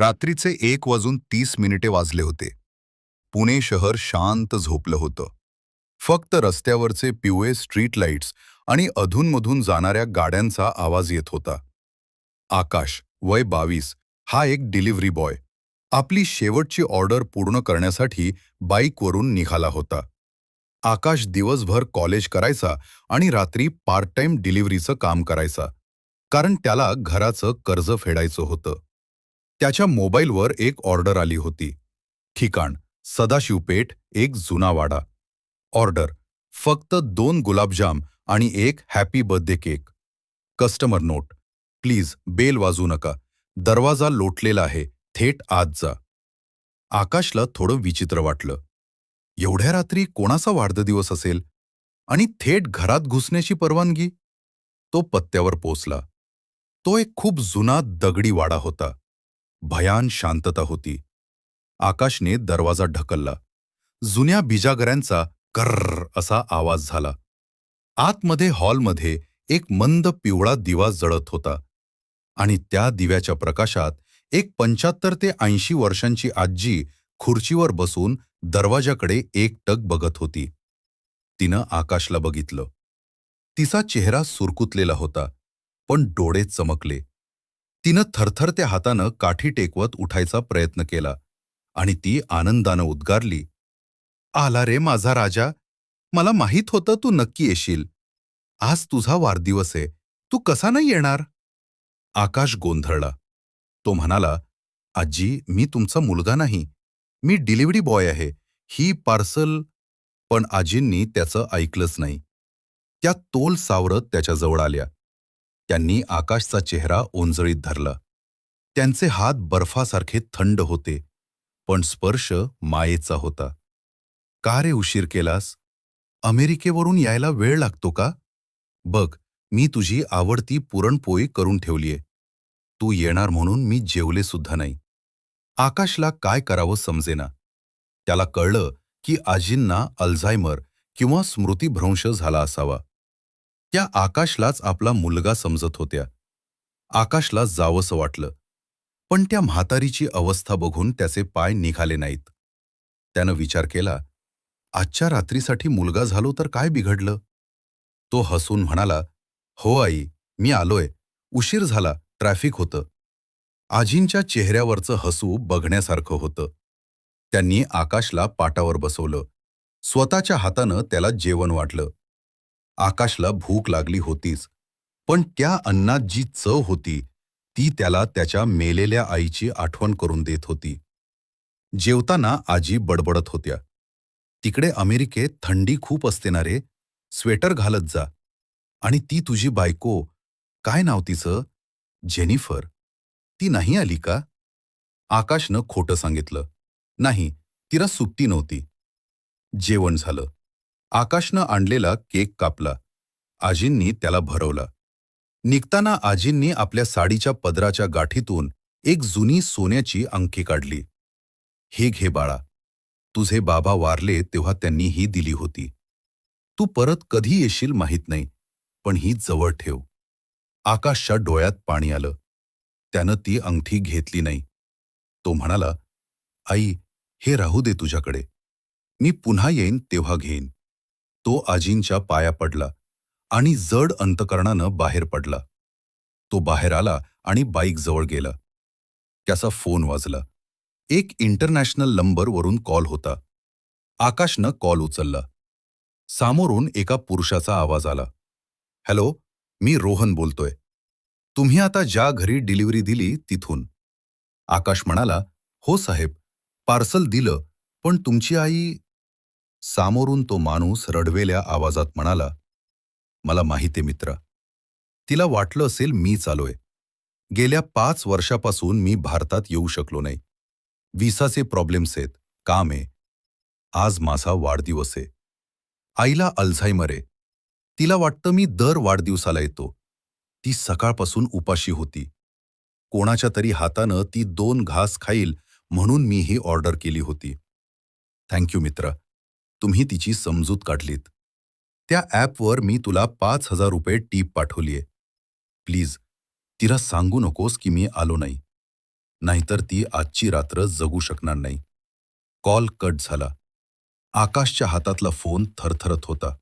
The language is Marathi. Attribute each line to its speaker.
Speaker 1: रात्रीचे एक वाजून तीस मिनिटे वाजले होते. पुणे शहर शांत झोपलं होतं. फक्त रस्त्यावरचे पिवळे स्ट्रीट लाईट्स आणि अधूनमधून जाणाऱ्या गाड्यांचा आवाज येत होता. आकाश वय बावीस हा एक डिलिव्हरी बॉय. आपली शेवटची ऑर्डर पूर्ण करण्यासाठी बाईकवरून निघाला होता. आकाश दिवसभर कॉलेज करायचा आणि रात्री पार्ट टाइम डिलिव्हरीचं काम करायचा. कारण त्याला घराचं कर्ज फेडायचं होतं. त्याच्या मोबाईलवर एक ऑर्डर आली होती. ठिकाण सदाशिवपेठ एक जुना वाडा. ऑर्डर फक्त दोन गुलाबजाम आणि एक happy birthday cake. Customer note please bell वाजू नका. दरवाजा लोटलेला आहे थेट आत जा. आकाशला थोडं विचित्र वाटलं. एवढ्या रात्री कोणाचा वाढदिवस असेल? आणि थेट घरात घुसण्याची परवानगी? तो पत्त्यावर पोचला. तो एक खूप जुना दगडी वाडा होता. भयान शांतता होती. आकाशने दरवाजा ढकलला. जुन्या बिजागऱ्यांचा कर्र असा आवाज झाला. आतमध्ये हॉलमध्ये एक मंद पिवळा दिवा जळत होता आणि त्या दिव्याच्या प्रकाशात एक पंच्याहत्तर ते ऐंशी वर्षांची आजी खुर्चीवर बसून दरवाजाकडे एकटक बघत होती. तिनं आकाशला बघितलं. तिचा चेहरा सुरकुतलेला होता पण डोळे चमकले. तिनं थरथरत्या हातानं काठी टेकवत उठायचा प्रयत्न केला आणि ती आनंदानं उद्गारली आला रे माझा राजा मला माहीत होतं तू नक्की येशील. आज तुझा वाढदिवस आहे. तू कसा नाही येणार? आकाश गोंधळला. तो म्हणाला आजी मी तुमचा मुलगा नाही. मी डिलिव्हरी बॉय आहे. ही पार्सल पण आजींनी त्याचं ऐकलंच नाही. त्या तोल सावरत त्याच्याजवळ आल्या. त्यांनी आकाशचा चेहरा ओंजळीत धरला. त्यांचे हात बर्फासारखे थंड होते पण स्पर्श मायेचा होता. का रे उशीर केलास? अमेरिकेवरून यायला वेळ लागतो का? बघ मी तुझी आवडती पुरणपोळी करून ठेवलीये. तू येणार म्हणून मी जेवले सुद्धा नाही. आकाशला काय करावं समजेना. त्याला कळलं की आजींना अल्झायमर किंवा स्मृतिभ्रंश झाला असावा. त्या आकाशलाच आपला मुलगा समजत होत्या. आकाशला जावंसं वाटलं. पण त्या म्हातारीची अवस्था बघून त्याचे पाय निघाले नाहीत. त्यानं विचार केला आजच्या रात्रीसाठी मुलगा झालो तर काय बिघडलं? तो हसून म्हणाला हो आई मी आलोय. उशीर झाला ट्रॅफिक होतं. आजींच्या चेहऱ्यावरचं हसू बघण्यासारखं होतं. त्यांनी आकाशला पाटावर बसवलं. स्वतःच्या हातानं त्याला जेवण वाटलं. आकाशला भूक लागली होतीच. पण त्या अन्नात जी चव होती ती त्याला त्याच्या मेलेल्या आईची आठवण करून देत होती. जेवताना आजी बडबडत होत्या. तिकडे अमेरिकेत थंडी खूप असते ना रे स्वेटर घालत जा. आणि ती तुझी बायको काय नाव तिचं? जेनिफर. ती नाही आली का? आकाशनं खोटं सांगितलं. नाही तिला सुट्टी नव्हती. जेवण झालं. आकाशनं आणलेला केक कापला. आजींनी त्याला भरवला. निघताना आजींनी आपल्या साडीच्या पदराच्या गाठीतून एक जुनी सोन्याची अंगठी काढली. हे घे बाळा. तुझे बाबा वारले तेव्हा त्यांनी ही दिली होती. तू परत कधी येशील माहीत नाही पण ही जवळ ठेव. आकाशच्या डोळ्यात पाणी आलं. त्यानं ती अंगठी घेतली नाही. तो म्हणाला आई हे राहू दे तुझ्याकडे. मी पुन्हा येईन तेव्हा घेईन. तो आजींच्या पाया पडला आणि जड अंतकरणानं बाहेर पडला. तो बाहेर आला आणि बाईक जवळ गेला. त्याचा फोन वाजला. एक इंटरनॅशनल नंबरवरून कॉल होता. आकाशनं कॉल उचलला. सामोरून एका पुरुषाचा आवाज आला. हॅलो मी रोहन बोलतोय. तुम्ही आता ज्या घरी डिलिव्हरी दिली तिथून. आकाश म्हणाला हो साहेब पार्सल दिलं पण तुमची आई सामोरून तो माणूस रडवेल्या आवाजात म्हणाला मला माहिती मित्र. तिला वाटलं असेल मी चालोय. गेल्या पाच वर्षापासून मी भारतात येऊ शकलो नाही. विसाचे प्रॉब्लेम्स आहेत काम आहे. आज माझा वाढदिवस आहे. आईला अल्झायमर आहे. तिला वाटतं मी दर वाढदिवसाला येतो. ती सकाळपासून उपाशी होती. कोणाच्या तरी हातानं ती दोन घास खाईल म्हणून मी ही ऑर्डर केली होती. थँक्यू मित्रा. तुम्ही तिची समजूत काढलीत. त्या ॲपवर मी तुला पाच हजार रुपये टीप पाठवलीये. प्लीज तिला सांगू नकोस की मी आलो नाही. नाहीतर ती आजची रात्र जगू शकणार नाही. कॉल कट झाला. आकाशच्या हातातला फोन थरथरत होता.